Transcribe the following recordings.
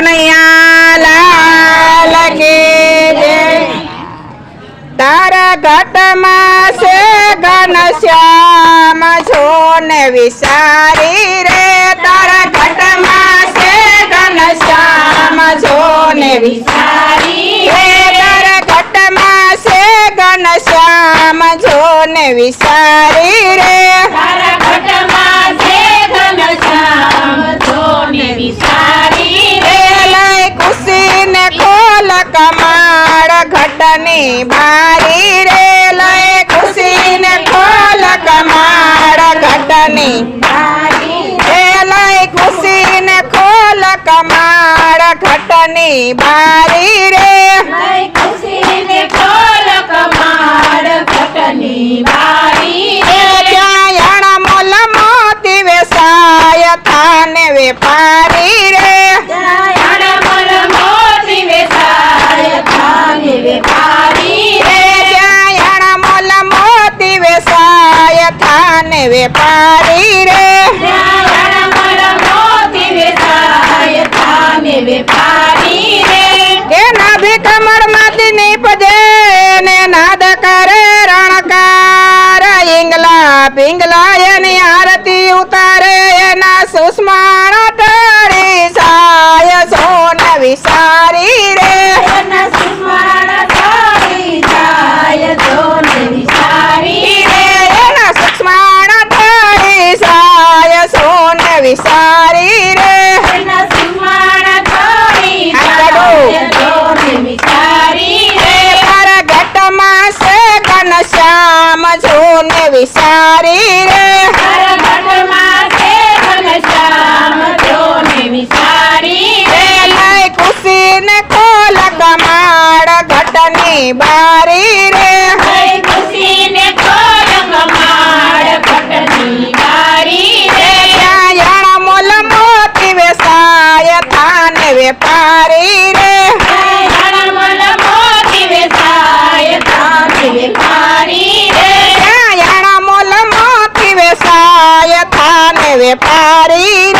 कन्हैया लाल घट मे घटमा से घन श्याम छोन विसारी रे। तर घटमा से घन श्याम छोन विसारी रे। तारा घटमा से घन श्याम छोन विसारी रे। ઘટની લઈ ખુશી ને ખોલ કમાડ ઘટની બારી રે. ખુશી ખુશીને ખોલ કમાડ ઘટની બારી રે. મોલ મોતી વેસાય થાને વેપારી રે. ઈંગલા પિંગલા એની આરતી ઉતારે એના સુષ્માણ ટળી સાય સોન વિસારી રે એના સુમાણ થોડી જાય જોને વિચારી રે. એના સુષ્માણ ટળી સાય સોન વિસારી રે એના સુમાણ થોડી આ કાઢો. જાય જોને વિચારી રે. તારા ઘટમાં છે ઘનશ્યામ જોન વિસારી રે તારા ઘટમાં છે ઘનશ્યામ જોને વિચારી રે. ઘટની બારી રે We everybody.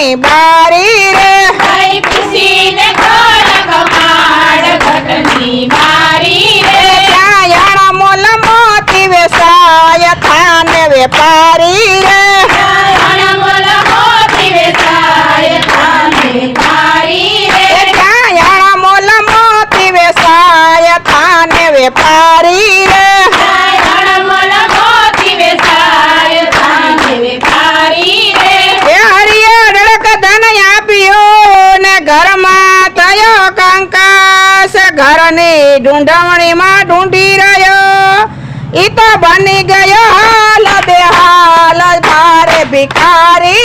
ઘટની બારી રે જય ખુશીને ખોલ કમાડ ઘટની બારી રે. ત્યાં યાણા મોલ મોતી વેસાય વેપારી રે થાને વેપારી રે. કંકાસ ઘરની ઢૂંઢવણીમાં ઢૂંઢી રહ્યો ઈ તો બની ગયો હાલ બેહાલ ભારે ભિખારી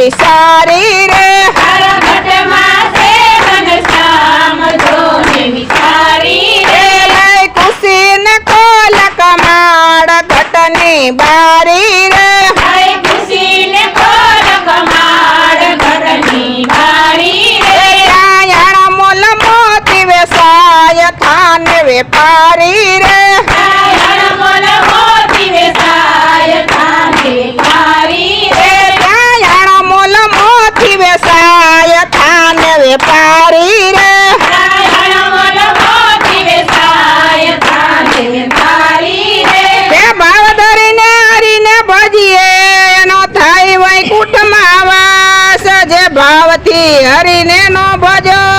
વિસારી રે તારા ઘટમાં છે ઘનશ્યામ જોને વિચારી રે. લઈ ખુશી ને કમાડ ઘટની બારી રે જય ખુશીને ખોલ કમાડ ઘટની બારી રે. ત્યાં યાણા મોતી વેસાય થાન વેપારી વેપારી રે. ભાવ ધરીને હરીને ભજીએ. એનો થાય વૈકુંઠમાં વાસ જે ભાવથી હરીને નો ભજો.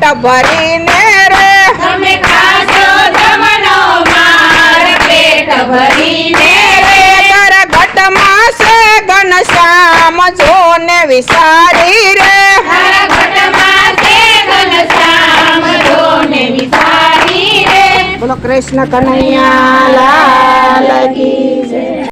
પેટ ભરીને રે. તમે ખાશો જમનો માર પેટ ભરીને રે. કર ઘટમાં છે ઘનશ્યામ જોને વિસારી રે. તારા ઘટમાં છે ઘનશ્યામ જોને વિસારી રે. બોલો કૃષ્ણ કનૈયા લાલ કી જય.